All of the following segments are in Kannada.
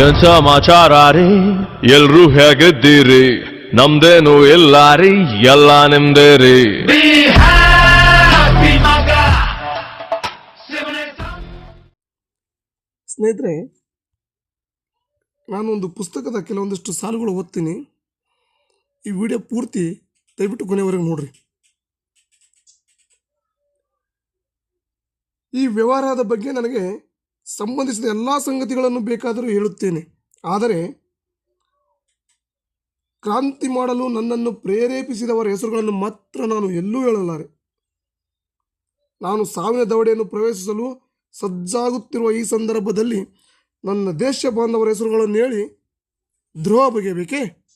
ಏನ್ ಸಮಾಚಾರ ರೀ ಎಲ್ರೂ ಹೇಗಿದ್ದೀರಿ? ನಮ್ದೇನು ಇಲ್ಲ ರೀ ಎಲ್ಲ ನಿಮ್ದೇ ರೀ ಸ್ನೇಹಿತರೆ ನಾನೊಂದು ಪುಸ್ತಕದ ಕೆಲವೊಂದಿಷ್ಟು ಸಾಲುಗಳು ಓದ್ತೀನಿ. ಈ ವಿಡಿಯೋ ಪೂರ್ತಿ ದಯವಿಟ್ಟು ಕೊನೆವರೆಗೆ ನೋಡ್ರಿ. ಈ ವ್ಯವಹಾರದ ಬಗ್ಗೆ ನನಗೆ ಸಂಬಂಧಿಸಿದ ಎಲ್ಲ ಸಂಗತಿಗಳನ್ನು ಬೇಕಾದರೂ ಹೇಳುತ್ತೇನೆ. ಆದರೆ ಕ್ರಾಂತಿ ಮಾಡಲು ನನ್ನನ್ನು ಪ್ರೇರೇಪಿಸಿದವರ ಹೆಸರುಗಳನ್ನು ಮಾತ್ರ ನಾನು ಎಲ್ಲೂ ಹೇಳಲಾರೆ. ನಾನು ಸಾವಿನ ದವಡೆಯನ್ನು ಪ್ರವೇಶಿಸಲು ಸಜ್ಜಾಗುತ್ತಿರುವ ಈ ಸಂದರ್ಭದಲ್ಲಿ ನನ್ನ ದೇಶ ಬಾಂಧವರ ಹೆಸರುಗಳನ್ನು ಹೇಳಿ ದ್ರೋಹ ಬಗೆಯಬೇಕೇ?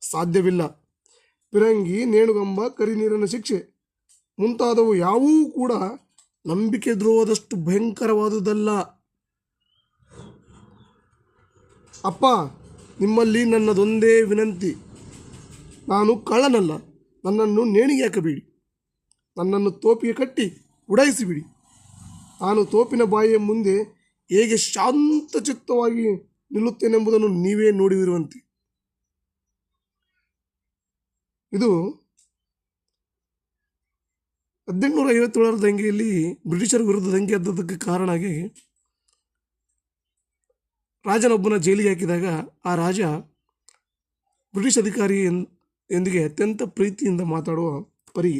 ಸಾಧ್ಯವಿಲ್ಲ. ಪಿರಂಗಿ, ನೇಣುಗಂಬ, ಕರಿನೀರಿನ ಶಿಕ್ಷೆ ಮುಂತಾದವು ಯಾವೂ ಕೂಡ ನಂಬಿಕೆ ದ್ರೋಹದಷ್ಟು ಭಯಂಕರವಾದುದಲ್ಲ. ಅಪ್ಪ, ನಿಮ್ಮಲ್ಲಿ ನನ್ನದೊಂದೇ ವಿನಂತಿ. ನಾನು ಕಳ್ಳನಲ್ಲ, ನನ್ನನ್ನು ನೇಣಿಗೆ ಹಾಕಬೇಡಿ. ನನ್ನನ್ನು ತೋಪಿಗೆ ಕಟ್ಟಿ ಉಡಾಯಿಸಿಬಿಡಿ. ನಾನು ತೋಪಿನ ಬಾಯಿಯ ಮುಂದೆ ಹೇಗೆ ಶಾಂತಚಿತ್ತವಾಗಿ ನಿಲ್ಲುತ್ತೇನೆಂಬುದನ್ನು ನೀವೇ ನೋಡಿರುವಂತೆ ಇದು ಹದಿನೆಂಟುನೂರ ಐವತ್ತೇಳರ ದಂಗೆಯಲ್ಲಿ ಬ್ರಿಟಿಷರ ವಿರುದ್ಧ ದಂಗೆ ಎದ್ದದಕ್ಕೆ ಕಾರಣ ಆಗಿ ರಾಜನೊಬ್ಬನ ಜೈಲಿಗೆ ಹಾಕಿದಾಗ ಆ ರಾಜ ಬ್ರಿಟಿಷ್ ಅಧಿಕಾರಿ ಎಂದಿಗೆ ಅತ್ಯಂತ ಪ್ರೀತಿಯಿಂದ ಮಾತಾಡುವ ಪರಿ.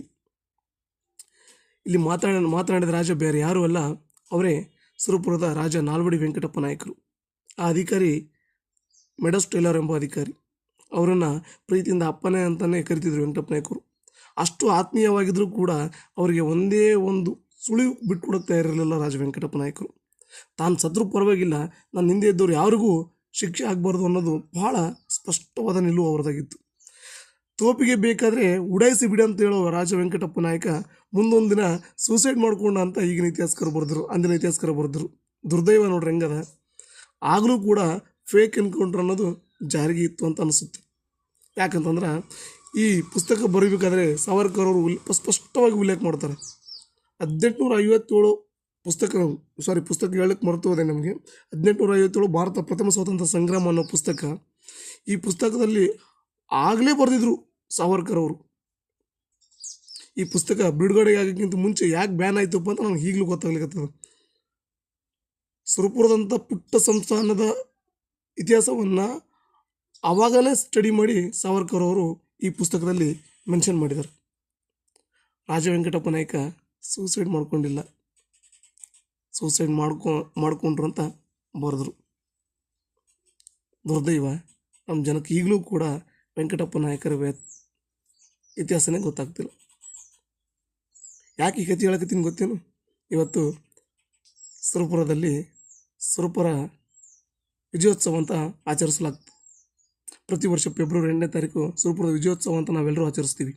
ಇಲ್ಲಿ ಮಾತಾಡ, ಮಾತನಾಡಿದ ರಾಜ ಬೇರೆ ಯಾರೂ ಅಲ್ಲ, ಅವರೇ ಸುರಪುರದ ರಾಜ ನಾಲ್ವಡಿ ವೆಂಕಟಪ್ಪ ನಾಯಕರು. ಆ ಅಧಿಕಾರಿ ಮೆಡಸ್ ಟೇಲರ್ ಎಂಬ ಅಧಿಕಾರಿ. ಅವರನ್ನು ಪ್ರೀತಿಯಿಂದ ಅಪ್ಪನೇ ಅಂತಲೇ ಕರಿತಿದ್ರು ವೆಂಕಟಪ್ಪ ನಾಯಕರು. ಅಷ್ಟು ಆತ್ಮೀಯವಾಗಿದ್ದರೂ ಕೂಡ ಅವರಿಗೆ ಒಂದೇ ಒಂದು ಸುಳಿವು ಬಿಟ್ಕೊಡುತ್ತಾ ಇರಲಿಲ್ಲ ರಾಜ ವೆಂಕಟಪ್ಪ ನಾಯಕರು. ತಾನು ಸತ್ರು ಪರವಾಗಿಲ್ಲ, ನನ್ನ ಹಿಂದೆ ಇದ್ದವ್ರು ಯಾರಿಗೂ ಶಿಕ್ಷೆ ಆಗಬಾರ್ದು ಅನ್ನೋದು ಬಹಳ ಸ್ಪಷ್ಟವಾದ ನಿಲುವು ಅವರದಾಗಿತ್ತು. ತೋಪಿಗೆ ಬೇಕಾದರೆ ಉಡಾಯಿಸಿ ಬಿಡಿ ಅಂತ ಹೇಳೋ ರಾಜ ವೆಂಕಟಪ್ಪ ನಾಯಕ ಮುಂದೊಂದು ದಿನ ಸೂಸೈಡ್ ಮಾಡ್ಕೊಂಡ ಅಂತ ಈಗಿನ ಇತಿಹಾಸಕರು ಬರೆದ್ರು, ಅಂದಿನ ಇತಿಹಾಸಕರು ಬರೆದ್ರು. ದುರ್ದೈವ ನೋಡ್ರಿ ಹೆಂಗದ? ಆಗಲೂ ಕೂಡ ಫೇಕ್ ಎನ್ಕೌಂಟ್ರ್ ಅನ್ನೋದು ಜಾರಿಗೆ ಇತ್ತು ಅಂತ ಅನಿಸುತ್ತೆ. ಯಾಕಂತಂದ್ರೆ ಈ ಪುಸ್ತಕ ಬರೀಬೇಕಾದ್ರೆ ಸಾವರ್ಕರ್ ಅವರು ಸ್ಪಷ್ಟವಾಗಿ ಉಲ್ಲೇಖ ಮಾಡ್ತಾರೆ. ಹದಿನೆಂಟುನೂರ ಐವತ್ತೇಳು ಪುಸ್ತಕ ಸಾರಿ, ಪುಸ್ತಕ ಹೇಳಕ್ಕೆ ಮರೆತು ಹೋದೆ ನಮಗೆ. ಹದಿನೆಂಟುನೂರ ಐವತ್ತೇಳು ಭಾರತ ಪ್ರಥಮ ಸ್ವಾತಂತ್ರ್ಯ ಸಂಗ್ರಾಮ ಅನ್ನೋ ಪುಸ್ತಕ. ಈ ಪುಸ್ತಕದಲ್ಲಿ ಆಗಲೇ ಬರೆದಿದ್ರು ಸಾವರ್ಕರ್ ಅವರು ಈ ಪುಸ್ತಕ ಬಿಡುಗಡೆ ಆಗೋಕ್ಕಿಂತ ಮುಂಚೆ ಯಾಕೆ ಬ್ಯಾನ್ ಆಯ್ತಪ್ಪ ಅಂತ ನನಗೆ ಈಗಲೂ ಗೊತ್ತಾಗ್ಲಿಕ್ಕತ್ತದ ಸುರಪುರದಂಥ ಪುಟ್ಟ ಸಂಸ್ಥಾನದ ಇತಿಹಾಸವನ್ನು ಆವಾಗಲೇ ಸ್ಟಡಿ ಮಾಡಿ ಸಾವರ್ಕರ್ ಅವರು ಈ ಪುಸ್ತಕದಲ್ಲಿ ಮೆನ್ಷನ್ ಮಾಡಿದ್ದಾರೆ ರಾಜ ವೆಂಕಟಪ್ಪ ನಾಯಕ ಸೂಸೈಡ್ ಮಾಡ್ಕೊಂಡಿಲ್ಲ. ಸೂಸೈಡ್ ಮಾಡ್ಕೊ, ಮಾಡ್ಕೊಂಡ್ರು ಅಂತ ಬರೆದ್ರು. ದುರ್ದೈವ ನಮ್ಮ ಜನಕ್ಕೆ ಈಗಲೂ ಕೂಡ ವೆಂಕಟಪ್ಪ ನಾಯಕರ ವ್ಯ- ಇತಿಹಾಸನೇ ಗೊತ್ತಾಗ್ತಿಲ್ಲ. ಯಾಕೆ ಈ ಹೇಳಕತ್ತೀನಿ ಗೊತ್ತೇನು? ಇವತ್ತು ಸುರಪುರದಲ್ಲಿ ಸುರಪುರ ವಿಜಯೋತ್ಸವ ಅಂತ ಆಚರಿಸಲಾಗ್ತದೆ ಪ್ರತಿ ವರ್ಷ ಫೆಬ್ರವರಿ ಎಂಟನೇ ತಾರೀಕು ಸುರಪುರದ ವಿಜಯೋತ್ಸವ ಅಂತ ನಾವೆಲ್ಲರೂ ಆಚರಿಸ್ತೀವಿ.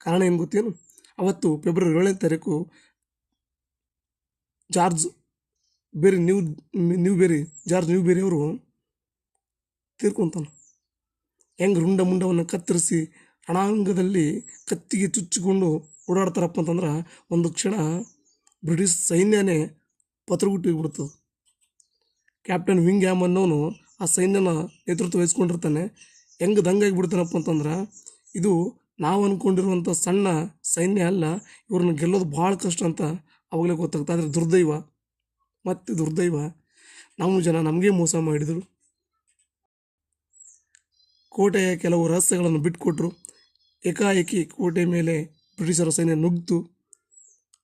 ಕಾರಣ ಏನು ಗೊತ್ತೇನು? ಅವತ್ತು ಫೆಬ್ರವರಿ ಏಳನೇ ತಾರೀಕು ಜಾರ್ಜ್ ಬೇರೆ ನ್ಯೂ ನ್ಯೂ ಬೇರಿ, ಜಾರ್ಜ್ ನ್ಯೂ ಬೇರೆಯವರು ತೀರ್ಕೊಂತಾನೆ ಹೆಂಗೆ ರುಂಡ ಮುಂಡವನ್ನು ಕತ್ತರಿಸಿ ರಣಾಂಗದಲ್ಲಿ ಕತ್ತಿಗೆ ಚುಚ್ಚಿಕೊಂಡು ಓಡಾಡ್ತಾರಪ್ಪ ಅಂತಂದ್ರೆ ಒಂದು ಕ್ಷಣ ಬ್ರಿಟಿಷ್ ಸೈನ್ಯನೇ ಬಿಡ್ತದೆ. ಕ್ಯಾಪ್ಟನ್ ವಿಂಗ್ ಹ್ಯಾಮ್ ಅನ್ನೋನು ಆ ಸೈನ್ಯನ ನೇತೃತ್ವ ವಹಿಸ್ಕೊಂಡಿರ್ತಾನೆ. ಹೆಂಗೆ ದಂಗಾಗಿ ಬಿಡ್ತಾನಪ್ಪ ಅಂತಂದ್ರೆ, ಇದು ನಾವು ಅಂದ್ಕೊಂಡಿರುವಂಥ ಸಣ್ಣ ಸೈನ್ಯ ಅಲ್ಲ, ಇವ್ರನ್ನ ಗೆಲ್ಲೋದು ಭಾಳ ಕಷ್ಟ ಅಂತ ಅವಾಗಲೇ ಗೊತ್ತಾಗ್ತದೆ. ಆದರೆ ದುರ್ದೈವ, ಮತ್ತು ದುರ್ದೈವ, ನಮ್ಮ ಜನ ನಮಗೆ ಮೋಸ ಮಾಡಿದರು. ಕೋಟೆಯ ಕೆಲವು ರಹಸ್ಯಗಳನ್ನು ಬಿಟ್ಟುಕೊಟ್ರು ಏಕಾಏಕಿ ಕೋಟೆ ಮೇಲೆ ಬ್ರಿಟಿಷರ ಸೈನ್ಯ ನುಗ್ಗಿತು.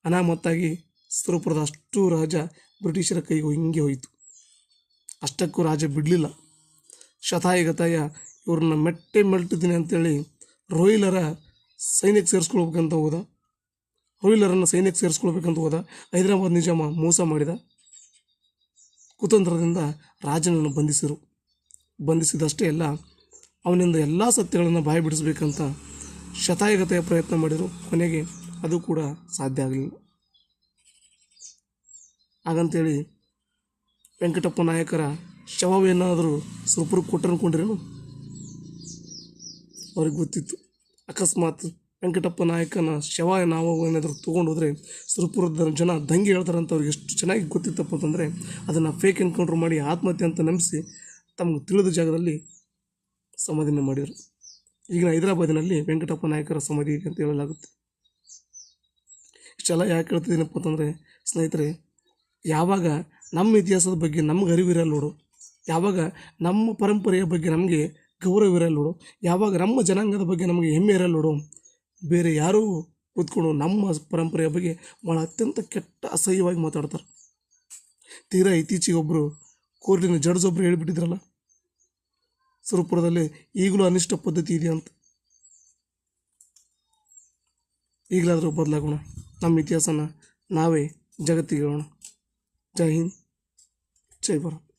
ಅನಾಮತ್ತಾಗಿ ಸುರಪುರದ ಅಷ್ಟು ರಾಜ ಬ್ರಿಟಿಷರ ಕೈಗೆ ಹಿಂಗೆ ಹೋಯಿತು. ಅಷ್ಟಕ್ಕೂ ರಾಜ ಬಿಡಲಿಲ್ಲ. ಶತಾಯ ಗತಾಯ ಇವ್ರನ್ನ ಮೆಟ್ಟೆ ಮೆಲ್ಟಿದ್ದೀನಿ ಅಂತೇಳಿ ರೋಹಿಲರ ಸೈನ್ಯಕ್ಕೆ ಸೇರಿಸ್ಕೊಳ್ಬೇಕಂತ ಹೋದ. ರೋಹಿಲರನ್ನು ಸೈನ್ಯಕ್ಕೆ ಸೇರಿಸ್ಕೊಳ್ಬೇಕಂತ ಹೋದ. ಹೈದರಾಬಾದ್ ನಿಜಾಮ ಮೋಸ ಮಾಡಿದ. ಕುತಂತ್ರದಿಂದ ರಾಜನನ್ನು ಬಂಧಿಸಿದರು ಬಂಧಿಸಿದಷ್ಟೇ ಅಲ್ಲ, ಅವನಿಂದ ಎಲ್ಲ ಸತ್ಯಗಳನ್ನು ಬಾಯಿ ಬಿಡಿಸ್ಬೇಕಂತ ಶತಾಯಗತೆಯ ಪ್ರಯತ್ನ ಮಾಡಿದರು ಕೊನೆಗೆ ಅದು ಕೂಡ ಸಾಧ್ಯ ಆಗಲಿಲ್ಲ. ಹಾಗಂತೇಳಿ ವೆಂಕಟಪ್ಪ ನಾಯಕರ ಶವವೇನಾದರೂ ಸುರಪುರಕ್ಕೆ ಕೊಟ್ಟರು ಅವ್ರಿಗೆ ಗೊತ್ತಿತ್ತು. ಅಕಸ್ಮಾತ್ ವೆಂಕಟಪ್ಪ ನಾಯಕನ ಶವ ನಾವು ಏನಾದರೂ ತೊಗೊಂಡು ಹೋದರೆ ಸುರಪುರದ ಜನ ದಂಗೆ ಹೇಳ್ತಾರೆ ಅಂತ ಅವ್ರಿಗೆ ಎಷ್ಟು ಚೆನ್ನಾಗಿ ಗೊತ್ತಿತ್ತಪ್ಪ ಅಂತಂದರೆ ಅದನ್ನು ಫೇಕ್ ಎನ್ಕೌಂಟ್ರ್ ಮಾಡಿ ಆತ್ಮಹತ್ಯೆ ಅಂತ ನಂಬಿಸಿ ತಮಗೆ ತಿಳಿದ ಜಾಗದಲ್ಲಿ ಸಮಾಧಿನ ಮಾಡಿದರು. ಈಗಿನ ಹೈದರಾಬಾದಿನಲ್ಲಿ ವೆಂಕಟಪ್ಪ ನಾಯಕರ ಸಮಾಧಿ ಇದೆ ಅಂತ ಹೇಳಲಾಗುತ್ತೆ. ಇಷ್ಟೆಲ್ಲ ಯಾಕೆ ಹೇಳ್ತಿದ್ದೀನಪ್ಪ ಅಂತಂದರೆ ಸ್ನೇಹಿತರೆ, ಯಾವಾಗ ನಮ್ಮ ಇತಿಹಾಸದ ಬಗ್ಗೆ ನಮ್ಗೆ ಅರಿವಿರಲ್ಲ ನೋಡು. ಯಾವಾಗ ನಮ್ಮ ಪರಂಪರೆಯ ಬಗ್ಗೆ ನಮಗೆ ಗೌರವ ಇರಲ್ಲ ನೋಡು. ಯಾವಾಗ ನಮ್ಮ ಜನಾಂಗದ ಬಗ್ಗೆ ನಮಗೆ ಹೆಮ್ಮೆ ಇರಲ್ಲ ನೋಡು. ಬೇರೆ ಯಾರೂ ಕೂತ್ಕೊಂಡು ನಮ್ಮ ಪರಂಪರೆಯ ಬಗ್ಗೆ ಭಾಳ ಅತ್ಯಂತ ಕೆಟ್ಟ, ಅಸಹ್ಯವಾಗಿ ಮಾತಾಡ್ತಾರೆ. ತೀರಾ ಇತ್ತೀಚೆಗೆ ಒಬ್ಬರು ಕೋರ್ಟಿನ ಜಡ್ಜ್ ಒಬ್ಬರು ಹೇಳಿಬಿಟ್ಟಿದ್ರಲ್ಲ, ಸುರಪುರದಲ್ಲಿ ಈಗಲೂ ಅನಿಷ್ಟ ಪದ್ಧತಿ ಇದೆ ಅಂತ. ಈಗಲಾದರೂ ಬದಲಾಗೋಣ. ನಮ್ಮ ಇತಿಹಾಸನ ನಾವೇ ಜಗತ್ತಿಗೆ ಹೇಳೋಣ. ಜೈ ಹಿಂದ್, ಜೈ ಭಾರತ್.